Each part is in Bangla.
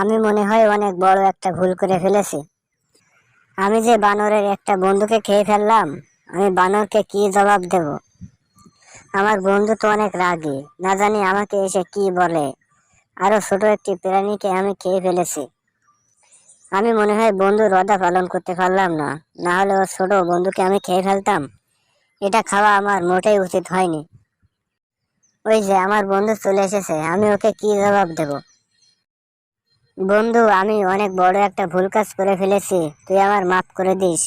আমি মনে হয় অনেক বড় একটা ভুল করে ফেলেছি। আমি যে বানরের একটা বন্ধুকে খেয়ে ফেললাম, আমি বানরকে কি জবাব দেব? আমার বন্ধু তো অনেক রাগী, না জানি আমাকে এসে কি বলে। আরও ছোট একটি প্রাণীকে আমি খেয়ে ফেলেছি। আমি মনে হয় বন্ধুর রদা পালন করতে পারলাম না না হলে ওর ছোট বন্ধুকে আমি খেয়ে ফেলতাম। এটা খাওয়া আমার মোটেই উচিত হয়নি। ওই যে আমার বন্ধু চলে এসেছে, আমি ওকে কি জবাব দেব? বন্ধু, আমি অনেক বড় একটা ভুল কাজ করে ফেলেছি। তুই আমার মাফ করে দিস।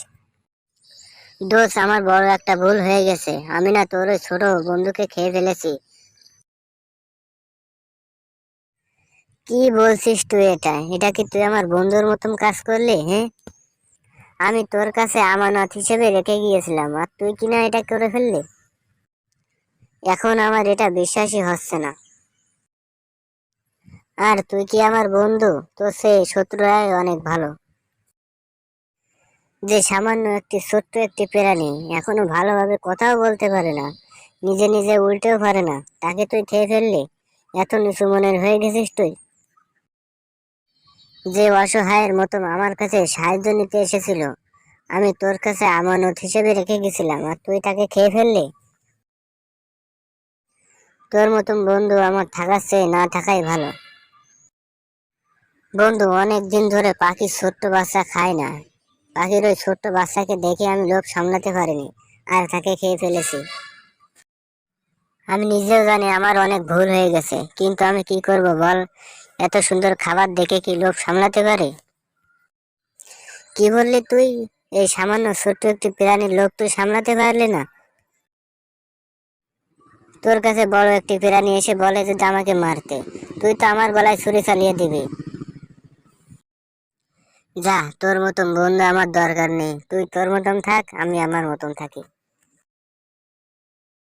দোষ আমার বড় একটা ভুল হয়ে গেছে। আমি না তোর ওই ছোট বন্ধুকে খেয়ে ফেলেছি। কি বলছিস তুই এটা? এটা কি তুই আমার বন্ধুর মতন কাজ করলি হ্যাঁ? আমি তোর কাছে আমানত হিসেবে রেখে গিয়েছিলাম, আর তুই কিনা এটা করে ফেললি? এখন আমার এটা বিশ্বাসই হচ্ছে না। আর তুই কি আমার বন্ধু? তো সে শত্রুরাই অনেক ভালো। যে সামান্য একটি ছোট্ট একটি প্রাণী এখনও ভালোভাবে কথাও বলতে পারে না, নিজে নিজে উল্টেও পারে না। তাকে তুই খেয়ে ফেললি? এত নিচু মনের হয়ে গেছিস তুই? যে অসহায়ের মতো আমার কাছে সাহায্য নিতে এসেছিল, আমি তোর কাছে আমানত হিসেবে রেখে গেছিলাম, আর তুই তাকে খেয়ে ফেললি? তোর মতন বন্ধু আমার থাকার চেয়ে না থাকাই ভালো। বন্ধু অনেক দিন ধরে পাখি ছোট্ট বাচ্চা খায় না। পাখির ওই ছোট্ট বাচ্চাকে দেখে আমি লোভ সামলাতে পারিনি, আর তাকে খেয়ে ফেলেছি। আমি নিজেও জানি আমার অনেক ভুল হয়ে গেছে, কিন্তু আমি কি করব বল? এত সুন্দর খাবার দেখে কি লোভ সামলাতে পারে? কি বললি তুই? এই সামান্য ছোট্ট একটি প্রাণীর লোভ তুই সামলাতে পারলি না। তোর কাছে বড় একটি প্রাণী এসে বলে যে আমাকে মারতে। তুই তো আমার গলায় ছুরি চালিয়ে দিবি। যা, তোর মতন বন্ধু আমার দরকার নেই। তুই তোর মতন থাক, আমি আমার মতন থাকি।